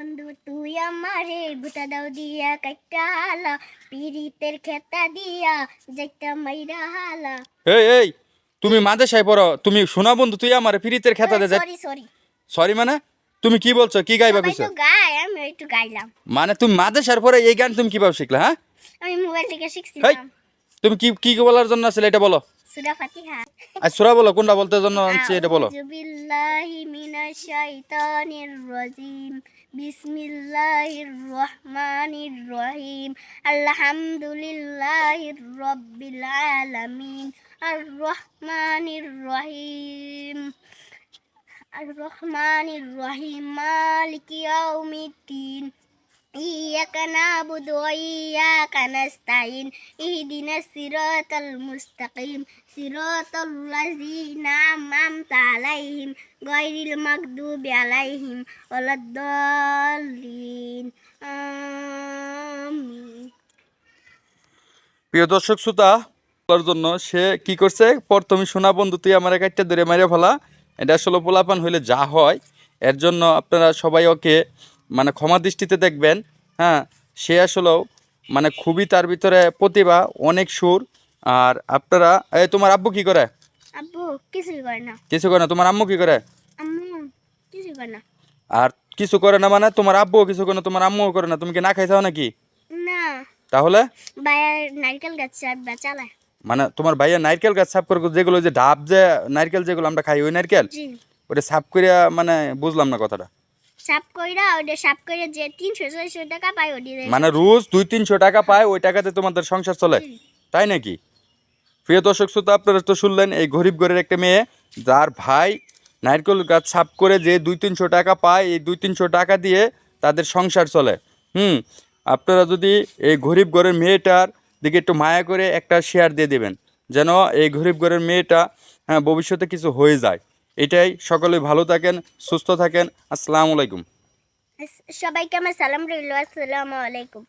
বন্ধু তুই আমারে বুটা দাও দিয়া কাইটা হালা পিরিতের খেতা দিয়া যাইতা মাইরা হালা। এই এই তুমি মাদেশায় পড়ো তুমি শোনা বন্ধু তুই আমার ফিরিতের খেতা দে সরি সরি সরি মানে? তুমি কি বলছো কি গাইবা কইছো? তো গায় আমি একটু গাইলাম। মানে তুমি মাদেশার পরে এই গান তুমি কীভাবে শিখলা হ্যাঁ? আমি মোবাইল থেকে শিখছিলাম। তুমি কি কি বলার জন্য আসলে এটা বলো। সুরা ফাতিহা। আর সুরা বলো কোনটা বলতে জন্য আনছি এটা বলো। বিল্লাহি মিনাশ শাইতানির রাজিম। বিসমিল্লাহির রহমানির রহিম। আলহামদুলিল্লাহি রাব্বিল আলামিন। আর রহমানির রহিম। আর রহমানির রহিম। মালিক ইয়াউমিদ্দিন। إياك نعبد وإياك نستعين اهدنا الصراط المستقيم صراط الذين أنعمت عليهم غير المغضوب عليهم ولا الضالين آمين প্রিয় দর্শক শ্রোতা বলার জন্য সে কি করছে প্রথমে শোনা বন্ধু তুই আমার একটা ধরে মারে ফেলা এটা আসলে পোলাপান হইলে যা হয় এর জন্য আপনারা সবাই ওকে মানে ক্ষমা দৃষ্টিতে দেখবেন হ্যাঁ সে আসলেও মানে খুবই তার ভিতরে প্রতিভা অনেক সুর। আর আপনারা এই তোমার আব্বু কি করে? আব্বু কিছুই করে না। কিছু করে না তোমার আম্মু কি করে? আম্মু কিছুই করে না। আর কিছু করে না মানে তোমার আব্বুও কিছু করে না তোমার আম্মুও করে না। তুমি কি না খাইছাও নাকি? না। তাহলে? নারকেল গাছ চালায়। মানে তোমার ভাইয়া নারকেল গাছ সাফ করে যেগুলো যে ডাব যে নারকেল যেগুলো আমরা খাই ওই নারকেল? জি। ওটা সাফ করিয়া মানে বুঝলাম না কথাটা। সাপ কইরা ওটা সাপ কইরা যে তিনশো ছয়শো টাকা পাই ওটি মানে রোজ দুই তিনশো টাকা পায় ওই টাকাতে তোমাদের সংসার চলে। তাই নাকি? প্রিয় দর্শক শ্রোতা আপনারা তো শুনলেন এই গরিব ঘরের একটা মেয়ে যার ভাই নারকেল গাছ সাফ করে যে দুই তিনশো টাকা পায় এই দুই তিনশো টাকা দিয়ে তাদের সংসার চলে। হুম আপনারা যদি এই গরিব ঘরের মেয়েটার দিকে একটু মায়া করে একটা শেয়ার দিয়ে দেবেন যেন এই গরিব ঘরের মেয়েটা হ্যাঁ ভবিষ্যতে কিছু হয়ে যায়। এটাই। সকলে ভালো থাকেন সুস্থ থাকেন। আসসালামু আলাইকুম। সবাইকে আমার সালাম রইল আসসালামু আলাইকুম।